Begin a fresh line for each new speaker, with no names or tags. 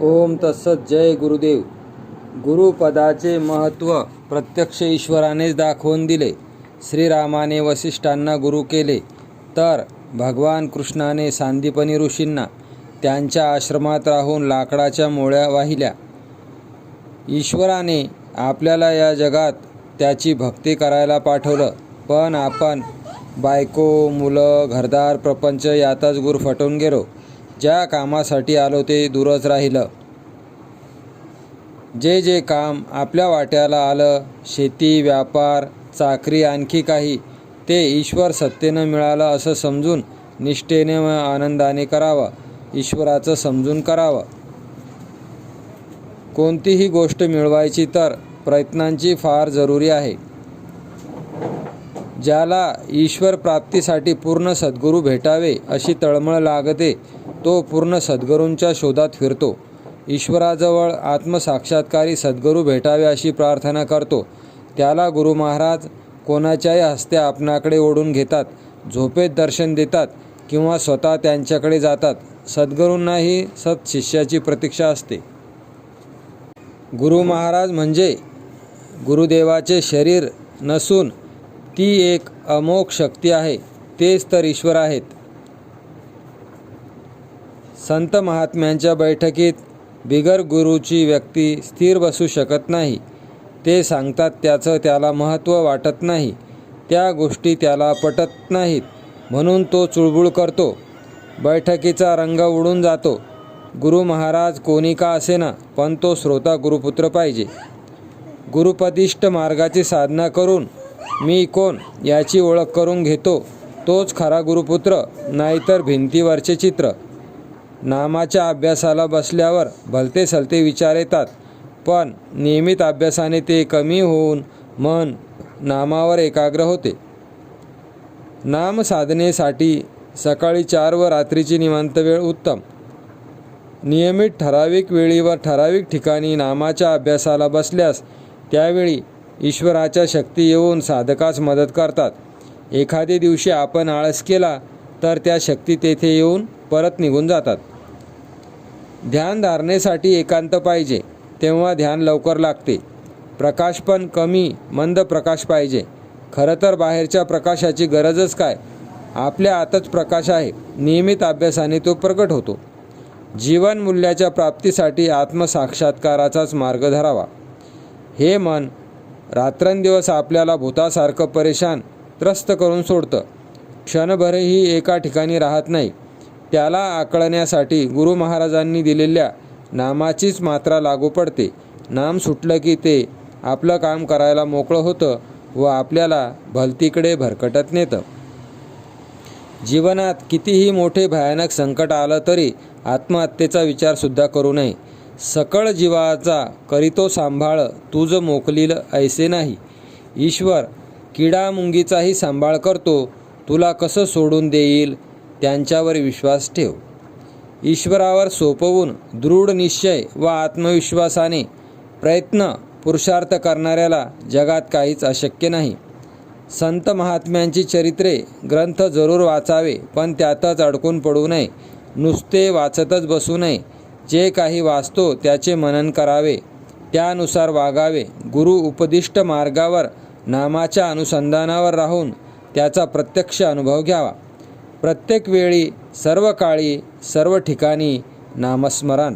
ओम तसत जय गुरुदेव. गुरुपदाचे महत्त्व प्रत्यक्ष ईश्वरानेच दाखवून दिले. श्रीरामाने वसिष्ठांना गुरु केले. तर भगवान कृष्णाने सांदीपनी ऋषींना त्यांच्या आश्रमात राहून लाकडाच्या मोळ्या वाहिल्या. ईश्वराने आपल्याला या जगात त्याची भक्ती करायला पाठवलं. पण आपण बायको मुलं घरदार प्रपंच यातच गुरफटून गेलो. ज्या कामासाठी आलो ते दूरच राहिलं. जे जे काम आपल्या वाट्याला आलं शेती व्यापार चाकरी आणखी काही ते ईश्वर सत्तेनं मिळालं असं समजून निष्ठेने व आनंदाने करावं ईश्वराचं समजून करावं. कोणतीही गोष्ट मिळवायची तर प्रयत्नांची फार जरुरी आहे. ज्याला ईश्वर प्राप्तीसाठी पूर्ण सद्गुरू भेटावे अशी तळमळ लागते तो पूर्ण सद्गुरूंच्या शोधात फिरतो. ईश्वराजवळ आत्मसाक्षात्कारी सद्गुरू भेटावे अशी प्रार्थना करतो. त्याला गुरु महाराज कोणाच्याही हस्ते आपणाकडे ओढून घेतात झोपेत दर्शन देतात किंवा स्वतः त्यांच्याकडे जातात. सद्गुरूंनाही सत्शिष्याची प्रतीक्षा असते. गुरु महाराज म्हणजे गुरुदेवाचे शरीर नसून ती एक अमोघ शक्ती आहे. तेच तर ईश्वर आहेत. संत महात्म्यांच्या बैठकीत बिगर गुरुची व्यक्ती स्थिर बसू शकत नाही. ते सांगतात त्याचं त्याला महत्त्व वाटत नाही. त्या गोष्टी त्याला पटत नाहीत. म्हणून तो चुळबुळ करतो. बैठकीचा रंग उडून जातो. गुरु महाराज कोणी का असेना पण तो श्रोता गुरुपुत्र पाहिजे. गुरुपदिष्ट मार्गाची साधना करून मी कोण याची ओळख करून घेतो. तोच खरा गुरुपुत्र नाहीतर भिंतीवरचे चित्र. नामाच्या अभ्यासाला बसल्यावर भलते सलते विचार येतात. पण नियमित अभ्यासाने ते कमी होऊन मन नामावर एकाग्र होते. नाम साधनेसाठी सकाळी चार व रात्रीची निवांत वेळ उत्तम. नियमित ठराविक वेळीवर ठराविक ठिकाणी नामाच्या अभ्यासाला बसल्यास त्यावेळी ईश्वराच्या शक्ती येऊन साधकास मदत करतात. एखादे दिवशी आपण आळस केला तर त्या शक्ती तेथे येऊन परत निघून जातात. ध्यान धारणेसाठी एकांत पाहिजे तेव्हा ध्यान लवकर लागते. प्रकाश पण कमी मंद प्रकाश पाहिजे. खरं तर बाहेरच्या प्रकाशाची गरजच काय? आपल्या आतच प्रकाश आहे नियमित अभ्यासाने तो प्रकट होतो. जीवन मूल्याच्या प्राप्तीसाठी आत्मसाक्षात्काराचाच मार्ग धरावा. हे मन रात्रंदिवस आपल्याला भूतासारखं परेशान त्रस्त करून सोडतं. क्षणभरही एका ठिकाणी राहत नाही. त्याला आकळण्यासाठी गुरु महाराजांनी दिलेल्या नामाचीच मात्रा लागू पडते. नाम सुटलं की ते आपलं काम करायला मोकळं होतं व आपल्याला भलतीकडे भरकटत नेतं. जीवनात कितीही मोठे भयानक संकट आलं तरी आत्महत्येचा विचारसुद्धा करू नये. सकळ जीवाचा करीतो सांभाळ तुझ मोकलील ऐसे नाही. ईश्वर किडामुंगीचाही सांभाळ करतो. तुला कसं सोडून देईल? त्यांच्यावर विश्वास ठेव. ईश्वरावर सोपवून दृढ निश्चय व आत्मविश्वासाने प्रयत्न पुरुषार्थ करणाऱ्याला जगात काहीच अशक्य नाही. संत महात्म्यांची चरित्रे ग्रंथ जरूर वाचावे पण त्यातच अडकून पडू नये. नुसते वाचतच बसू नये. जे काही वाचतो त्याचे मनन करावे. त्यानुसार वागावे. गुरु उपदिष्ट मार्गावर नामाच्या अनुसंधानावर राहून त्याचा प्रत्यक्ष अनुभव घ्यावा. प्रत्येक वेळी सर्व काळी सर्व ठिकाणी नामस्मरण.